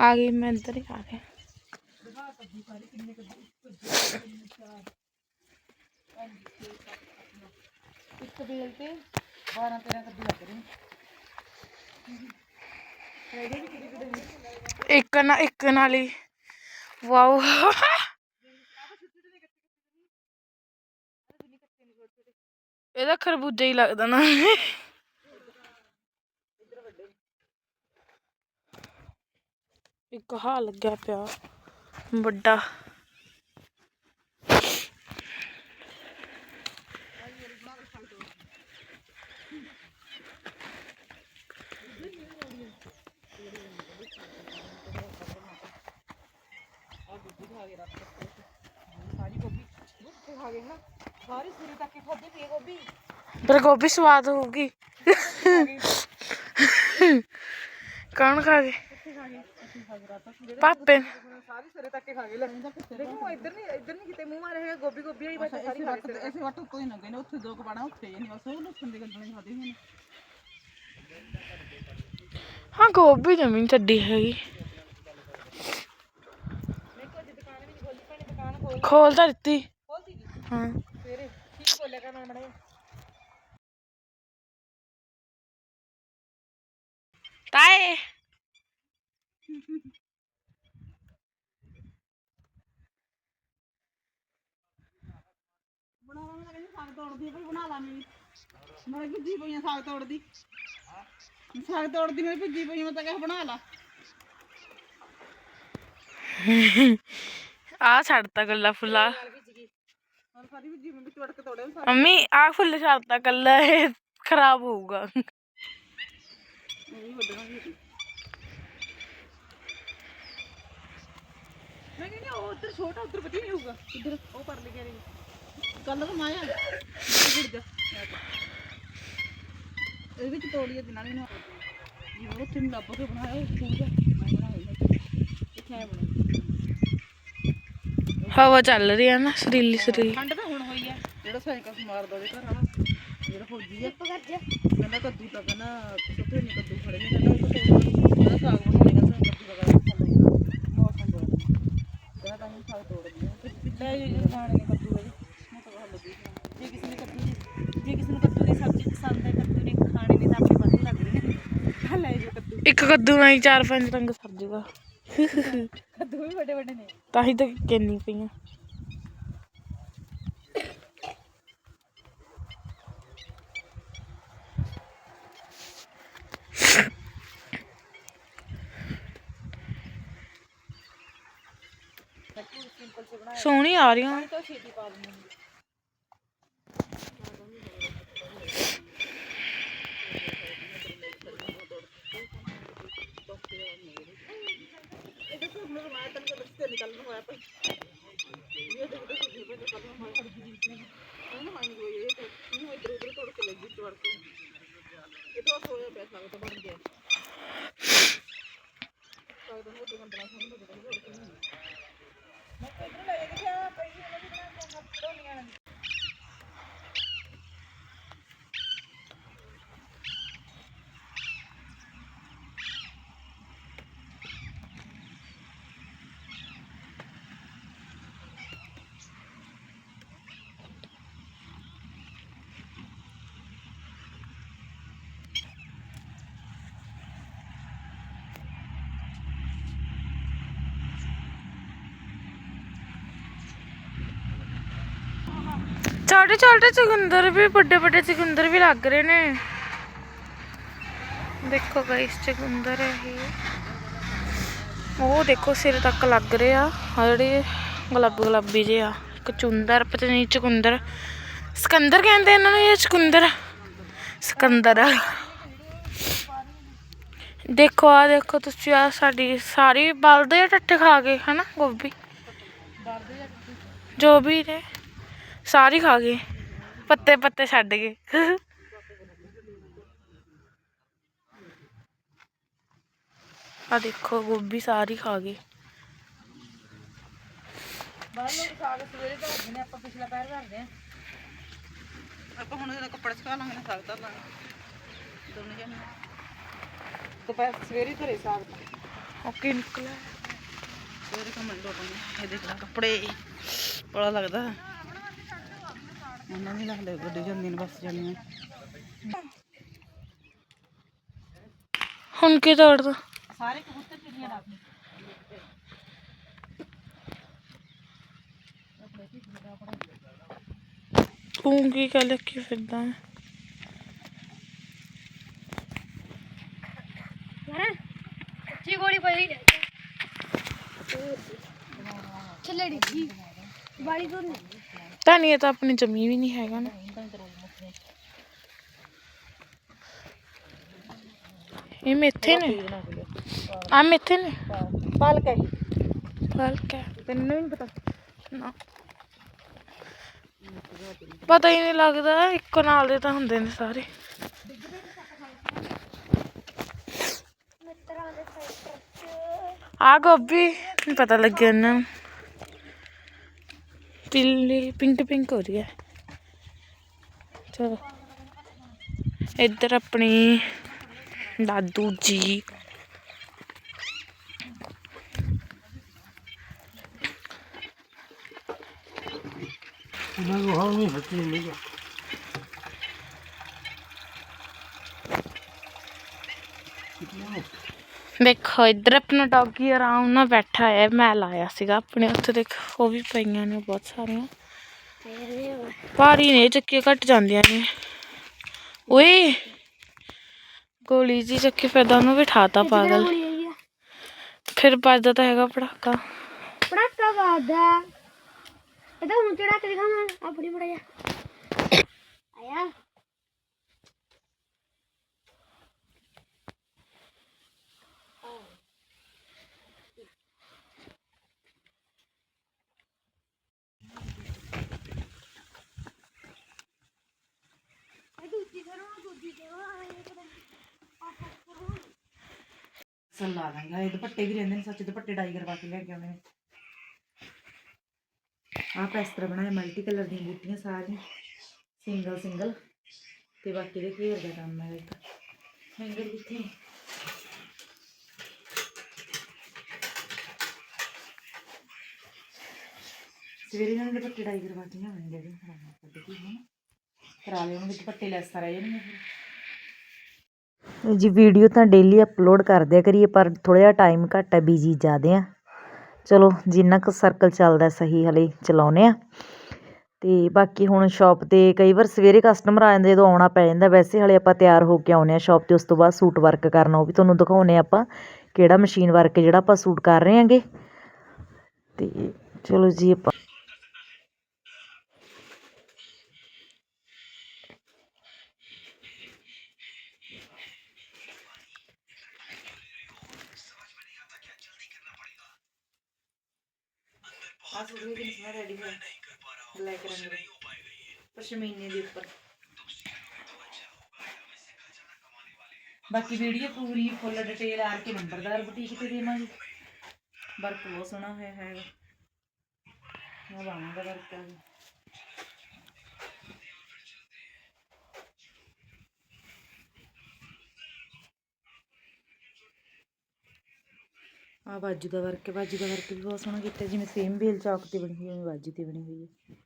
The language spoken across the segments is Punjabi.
ਆ ਗਈ ਮੈਂ ਇੱਧਰ ਹੀ ਆ ਗਿਆ ਇੱਕ ਬੇਲ ਤੇ 12 13 ਕੱਦੂ ਲੱਗ ਰਹੇ ਇੱਕ ਨਾ ਇੱਕ ਨਾਲ ਹੀ। ਵਾਓ। ਇਹਦਾ ਖਰਬੂਜਾ ਹੀ ਲੱਗਦਾ ਨਾ। ਇੱਕ ਹਾ ਲੱਗਿਆ ਪਿਆ। ਵੱਡਾ। ਸਾਰੀ ਗੋਭੀ ਉਹ ਖਾ ਗਏ ਪਰ ਗੋਭੀ ਸਵਾਦ ਹੋਊਗੀ। ਕੌਣ ਖਾ ਪਾਪੇ। ਸਾਰੀ ਸਿਰੇ ਤੱਕ ਹੀ ਖਾ ਗਏ। ਲੈ ਦੇਖੋ ਇੱਧਰ ਨਹੀਂ ਇੱਧਰ ਨਹੀਂ ਕਿਤੇ ਮੂੰਹ ਮਾਰੇ ਹੈਗਾ ਗੋਭੀ ਗੋਭੀ ਆਈ ਬਸ ਸਾਰੀ ਖਾ ਗਏ ਐਸੇ ਵੱਟ ਉੱਤੋਂ ਹੀ ਲੰਗੇ ਨੇ ਉੱਥੇ ਦੋ ਕਪਾਣਾ ਉੱਥੇ ਨਹੀਂ ਬਸ ਉਹ ਲੁੱਟਣ ਦੇ ਗੰਦਲੇ ਖਾਦੇ ਨੇ ਹਾਂ ਗੋਭੀ ਜਮੀਨ ਛੱਡੀ ਹੈਗੀ। ਦੇਖੋ ਅੱਜ ਦੁਕਾਨ ਵੀ ਨਹੀਂ ਖੋਲੀ ਭੈਣੇ ਦੁਕਾਨ ਖੋਲ ਖੋਲ ਤਾਂ ਦਿੱਤੀ। ਹਾਂ। ਸਵੇਰੇ ਠੀਕ ਬੋਲਿਆ ਕਰ ਨਾਲ ਮੜਾ ਤਾਏ ਬਣਾ ਲਾ ਮੈਂ ਕਹਿੰਦੀ ਸਾਗ ਤੋੜਦੀ ਆ, ਭਾਈ ਬਣਾ ਲਾ ਮੈਂ ਮੈਂ ਭੁੱਜੀ ਪਈਆਂ ਸਾਗ ਤੋੜਦੀ ਸਾਗ ਤੋੜਦੀ ਮੈਂ ਭੁੱਜੀ ਪਈ ਮੈਂ ਤਾਂ ਕਿਹਾ ਬਣਾ ਲਾ ਆ ਛੱਡਤਾ ਗੱਲਾ ਫੁੱਲਾ ਹੁਣ ਸਾਰੀ ਭੁੱਜੀ ਮੈਂ ਵਿੱਚ ਵੜ ਕੇ ਤੋੜਿਆ ਸਾਗ ਮੰਮੀ ਆ ਫੁੱਲ ਛੱਡਤਾ ਕੱਲਾ ਇਹ ਖਰਾਬ ਹੋਊਗਾ ਨਹੀਂ ਵੱਡਣਾ ਵੀ ਮੈਂ ਕਹਿੰਦੀ ਉਹ ਉੱਧਰ ਛੋਟਾ ਉੱਧਰ ਵਧੀਆ ਨਹੀਂ ਹੋਊਗਾ ਇੱਧਰ ਉਹ ਪਰ ਲਿਆ ਰਹੀ ਕੱਲ ਤਾਂ ਮਾਇਆ ਗੁੜ ਜਾ ਇਹ ਵਿੱਚ ਤੋੜੀਏ ਦਿਨਾਂ ਨੇ ਜਿਵੇਂ ਉੱਥੇ ਨੂੰ ਲੱਭ ਕੇ ਬਣਾਇਆ ਉਹ ਪੂਰਾ ਮੈਂ ਬਣਾਇਆ ਇੱਥੇ ਆਇਆ ਬਣਾਇਆ ਹਵਾ ਚੱਲ ਰਹੀ ਹੈ ਨਾ ਸਰੀਲੀ ਸਰੀਲੀ ਠੰਡ ਤਾਂ ਹੁਣ ਹੋਈ ਆ ਜਿਹੜਾ ਸਾਈਕਲ ਮਾਰਦਾ ਉਹਦੇ ਘਰ ਵਾਲਾ ਜਿਹੜਾ ਫੌਜੀ ਆ ਕਹਿੰਦਾ ਕੱਦੂ ਤਾਂ ਕਹਿੰਦਾ ਸੁੱਤੇ ਨਹੀਂ ਕੱਦੂ ਖੜੇ ਨਹੀਂ ਕਹਿੰਦਾ ਉਹ ਕਹਿੰਦਾ ਸਾਗ ਬਣਾਉਣੇ ਕਹਿੰਦਾ ਕੱਦੂ ਦਾ ਕਹਿੰਦਾ ਮੌਸਮ ਬੜਾ ਕਹਿੰਦਾ ਤਾਂ ਹੀ ਸਾਗ ਤੋੜਦੀ ਆ ਤੇ ਪਿੱਛੇ ਇਹ ਖਾਣੇ ਨੇ ਪਸੰਦ ਹੈ ਕੱਦੂ ਨੇ ਖਾਣੇ ਨੇ ਤਾਂ ਆਪਣੇ ਵਧੀਆ ਲੱਗ ਰਹੇ ਨੇ ਲੈ ਜੋ ਕੱਦੂ। ਇੱਕ ਕੱਦੂ ਨਾਲ ਹੀ ਚਾਰ ਪੰਜ ਰੰਗ ਸਰ ਜੂਗਾ। ਕੱਦੂ ਵੀ ਵੱਡੇ ਵੱਡੇ ਨੇ। ਤਾਂ ਹੀ ਤਾਂ ਕਿੰਨੀ ਪਈਆਂ। ਸੋਹਣੀ ਆ ਰਹੀਆਂ। ਤਾਂ நீங்க ਛੋਟੇ ਛੋਟੇ ਚੁਕੰਦਰ ਵੀ, ਵੱਡੇ ਵੱਡੇ ਚੁਕੰਦਰ ਵੀ ਲੱਗ ਰਹੇ ਨੇ। ਦੇਖੋ ਗਾਇਸ ਚੁਕੰਦਰ ਹੈ ਇਹ। ਉਹ ਦੇਖੋ ਸਿਰ ਤੱਕ ਲੱਗ ਰਹੇ ਆ ਜਿਹੜੇ ਗੁਲਾਬੀ ਗੁਲਾਬੀ ਜਿਹੇ ਆ। ਇੱਕ ਚੁੰਦਰ, ਪਤਾ ਨਹੀਂ ਚੁਕੰਦਰ ਸਕੰਦਰ ਕਹਿੰਦੇ ਇਹਨਾਂ ਨੂੰ ਇਹ ਚੁਕੰਦਰ ਸਕੰਦਰ। ਦੇਖੋ ਆ ਦੇਖੋ ਤੁਸੀਂ ਆ ਸਾਡੀ ਸਾਰੀ ਬਲਦੇ ਆ ਟੱਟੇ ਖਾ ਗਏ, ਹਨਾ, ਗੋਭੀ? ਜੋ ਵੀ ਨੇ। ਸਾਰੀ ਖਾ ਗਏ। ਪੱਤੇ ਪੱਤੇ ਛੱਡ ਗਏ। ਆ ਦੇਖੋ ਗੋਭੀ ਸਾਰੀ ਖਾ ਗਏ। ਬਾਹਰ ਲੋਕ ਸਾਗ ਸਵੇਰੇ ਧਰਦੇ ਨੇ ਆਪਾਂ ਪਿਛਲਾ ਪੈਰ ਧਰਦੇ ਆ। ਆਪਾਂ ਹੁਣ ਇਹਦਾ ਕੱਪੜਾ ਸੁਕਾ ਲਾਂਗੇ ਨਾ ਸਾਗ ਧਰ ਲਾਂਗੇ। ਦੋਨੇ ਜਣੇ। ਦੁਪਹਿਰ ਸਵੇਰੇ ਧਰੇ ਸਾਗ ਓਕੇ ਨਿਕਲਿਆ। ਸਵੇਰੇ ਕੰਮ ਨਹੀਂ ਲੋਟਾਂਗੇ ਇਹ ਦੇਖ ਲੈ ਕੱਪੜੇ ਬੜਾ ਲੱਗਦਾ। ਉਹਨਾਂ ਵੀ ਲੱਗ ਲੈ ਗੱਡੀ ਜਾਂਦੀ ਨੇ ਬੱਸ ਜਾਂਦੀਆਂ ਹੁਣ ਕੀ ਤੋੜਦਾ? ਸਾਰੇ ਕਬੂਤਰ ਚਿੜੀਆਂ ਲਾ ਦਿੱਤੀਆਂ ਤੂੰ ਕੀ ਗੱਲ ਕੀ ਫਿਰਦਾ ਹੈ? ਅੱਛੀ ਗੋਲੀ ਪਈ। ਚੱਲੇ ਡਿੱਗੀ ਬਾੜੀ ਤੋਂ ਧਨੀਆ ਤਾਂ ਆਪਣੀ ਜਮੀ ਵੀ ਨਹੀਂ ਹੈਗਾ ਨਾ। ਇਹ ਮੇਥੇ ਨੇ। ਆ ਮੇਥੇ ਨੇ। ਪਾਲਕ ਹੈ। ਫਲਕ ਹੈ। ਤੈਨੂੰ ਨਹੀਂ ਪਤਾ? ਨਾ। ਪਤਾ ਹੀ ਨਹੀਂ ਲੱਗਦਾ ਇੱਕੋ ਨਾਲ ਦੇ ਤਾਂ ਹੁੰਦੇ ਨੇ ਸਾਰੇ। ਆ ਗੋਭੀ ਨਹੀਂ ਪਤਾ ਲੱਗਿਆ ਇਹਨਾਂ ਨੂੰ। ਪੀਲੀ ਪਿੰਕ ਪਿੰਕ ਹੋ ਰਹੀ ਹੈ ਚਲੋ ਇੱਧਰ ਆਪਣੀ ਦਾਦੂ ਜੀ ਦੇਖੋ ਇੱਧਰ ਆਪਣਾ ਡੌਗੀ ਆਰਾਮ ਨਾਲ ਬੈਠਾ ਹੈ ਮੈਂ ਲਾਇਆ ਸੀਗਾ ਆਪਣੇ ਉੱਥੇ ਦੇਖ ਉਹ ਵੀ ਪਈਆਂ ਨੇ ਬਹੁਤ ਸਾਰੀਆਂ ਭਾਰੀ ਨੇ ਚੱਕੀਆਂ ਘਟ ਜਾਂਦੀਆਂ ਨੇ ਓਏ ਗੋਲੀ ਜੀ ਚੱਕੀ ਫਿਰਦਾ ਉਹਨੂੰ ਵੀ ਠਾਤਾ ਪਾਗਲ ਫਿਰ ਵੱਜਦਾ ਤਾਂ ਹੈਗਾ ਪੜਾਕਾ ਪੜਾਕਾ ਵਾਦਾ ਇਹਦਾ ਹੁਣ ਚੜਾ ਕੇ ਦਿਖਾਵਾਂ ਆਪਣੀ ਬੜਾ ਜਾ ਆਇਆ ਸਲ ਲਾ ਦਾਂਗਾ ਇਹ ਦੁਪੱਟੇ ਵੀ ਰਹਿੰਦੇ ਨੇ, ਸੱਚ ਦੁਪੱਟੇ ਡਾਈ ਕਰਵਾ ਕੇ ਲੈ ਕੇ ਆਉਣੇ ਨੇ। ਆਹ ਇਸ ਤਰ੍ਹਾਂ ਬਣਾਏ ਮਲਟੀ ਕਲਰ ਦੀਆਂ ਬੂਟੀਆਂ ਸਾਰੀਆਂ। ਸਿੰਗਲ ਸਿੰਗਲ ਤੇ ਬਾਕੀ ਦੇ ਘੇਰ ਦਾ ਕੰਮ ਹੈ ਇੱਕ। ਹੈਂਗਰ ਕਿੱਥੇ ਸਵੇਰੇ ਇਹਨਾਂ ਦੁਪੱਟੇ ਡਾਈ ਕਰਵਾ ਕੇ ਲਿਆਉਣੇ ਜਿਹੜੇ। ਖਰਾਬ ਕਰ ਦਿੱਤੀ ਹੈ ਕਰਾ ਲਿਆਉਣਗੇ ਦੁਪੱਟੇ ਲੈਸਾਂ ਰਹਿ ਜਾਣਗੀਆਂ ਫਿਰ ਜੀ ਵੀਡੀਓ ਤਾਂ ਡੇਲੀ ਅਪਲੋਡ ਕਰਦਿਆ ਕਰੀਏ, ਪਰ ਥੋੜ੍ਹਾ ਜਿਹਾ ਟਾਈਮ ਘੱਟ ਹੈ ਬਿਜ਼ੀ ਜ਼ਿਆਦੇ ਆ ਚਲੋ, ਜਿੰਨਾ ਕੁ ਸਰਕਲ ਚੱਲਦਾ ਸਹੀ, ਹਲੇ ਚਲਾਉਨੇ ਆ ਤੇ ਬਾਕੀ ਹੁਣ ਸ਼ਾਪ ਤੇ ਕਈ ਵਾਰ ਸਵੇਰੇ ਕਸਟਮਰ ਆ ਜਾਂਦੇ, ਜਦੋਂ ਆਉਣਾ ਪੈ ਜਾਂਦਾ, ਵੈਸੇ ਹਲੇ ਆਪਾਂ ਤਿਆਰ ਹੋ ਕੇ ਆਉਨੇ ਆ ਸ਼ਾਪ ਤੇ, ਉਸ ਤੋਂ ਬਾਅਦ ਸੂਟ ਵਰਕ ਕਰਨਾ, ਉਹ ਵੀ ਤੁਹਾਨੂੰ ਦਿਖਾਉਨੇ ਆ ਆਪਾਂ, ਕਿਹੜਾ ਮਸ਼ੀਨ ਵਰਕ ਜਿਹੜਾ ਆਪਾਂ ਸੂਟ ਕਰ ਰਹੇ ਹਾਂਗੇ। ਤੇ ਚਲੋ ਜੀ, ਆਪਾਂ ਆ ਸੂਟ ਵੀ ਕਿੰਨਾ ਰੈਡੀ ਹੋਇਆ ਬਲੈਕ ਰੰਗ ਦਾ। ਪਸ਼ਮੀਨੇ ਦੇ ਉੱਪਰ। ਬਾਕੀ ਵੀਡੀਓ ਪੂਰੀ full detail R K Nambardar boutique ਤੇ ਦੇਵਾਂਗੇ। ਵਰਕ ਬਹੁਤ ਸੋਹਣਾ ਹੋਇਆ ਹੈਗਾ। ਮੈਂ ਬਾਵਾਂ ਵਰਕ ਆ ਆ ਬਾਜੂ ਦਾ ਵਰਕ ਹੈ ਬਾਜੂ ਦਾ ਵਰਕ ਵੀ ਬਹੁਤ ਸੋਹਣਾ ਕੀਤਾ ਜਿਵੇਂ ਸੇਮ ਬੇਲ ਚੌਕ ਤੇ ਬਣੀ ਹੋਈ ਹੈ ਬਾਜੂ ਤੇ ਬਣੀ ਹੋਈ ਹੈ।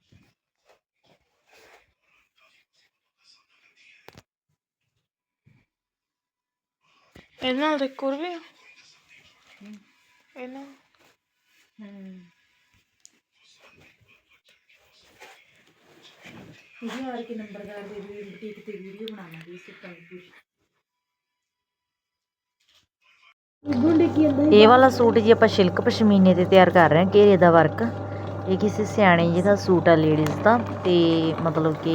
ਇਹਦੇ ਨਾਲ ਕੁਰ ਵੀ ਆ। ਇਹ ਨਾਲ। ਹਮ ਇਹ ਆਰ ਕੇ ਨੰਬਰਦਾਰ ਦੇ ਬੁਟੀਕ ਤੇ ਵੀਡੀਓ ਬਣਾਵਾਂਗੇ ਇਸ ਤੋਂ ਵੀ ਇਹ ਵਾਲਾ ਸੂਟ ਜੀ ਆਪਾਂ ਸ਼ਿਲਕ ਪਸ਼ਮੀਨੇ ਤੇ ਤਿਆਰ ਕਰ ਰਹੇ ਹਾਂ, ਘੇਰੇ ਦਾ ਵਰਕ ਇਹ ਕਿਸੇ ਸਿਆਣੇ ਜੀ ਦਾ ਸੂਟ ਆ ਲੇਡੀਜ਼ ਦਾ। ਤੇ ਮਤਲਬ ਕਿ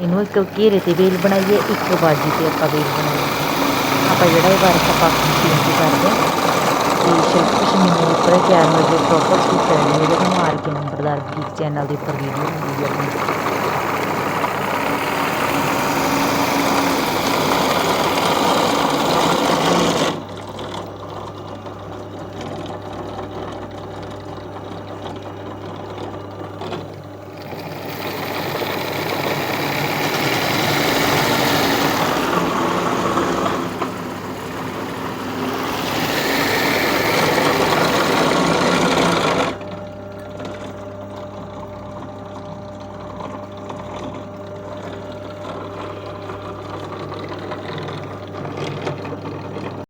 ਇਹਨੂੰ ਇੱਕ ਘੇਰੇ ਤੇ ਵੇਲ ਬਣਾਈਏ, ਇੱਕ ਬਾਜ਼ੀ ਤੇ ਆਪਾਂ ਵੇਲ ਬਣਾਈਏ। ਆਪਾਂ ਜਿਹੜਾ ਇਹ ਵਰਕ ਆਪਾਂ ਮਸ਼ੀਨ ਤੇ ਕਰਦੇ ਹਾਂ, ਤੇ ਸ਼ਿਲਕ ਪਸ਼ਮੀਨੇ ਦੇ ਉੱਪਰ ਤਿਆਰ ਹੋਏ ਜੋ ਪ੍ਰੋਪਰ ਸੂਟ ਹੈ ਜਿਹੜੇ ਮਾਰ ਕੇ ਨੰਬਰਦਾਰ ਬੁਟੀਕ ਚੈਨਲ ਦੇ ਉੱਪਰ ਵੀਡੀਓ ਹੁੰਦੀ ਹੈ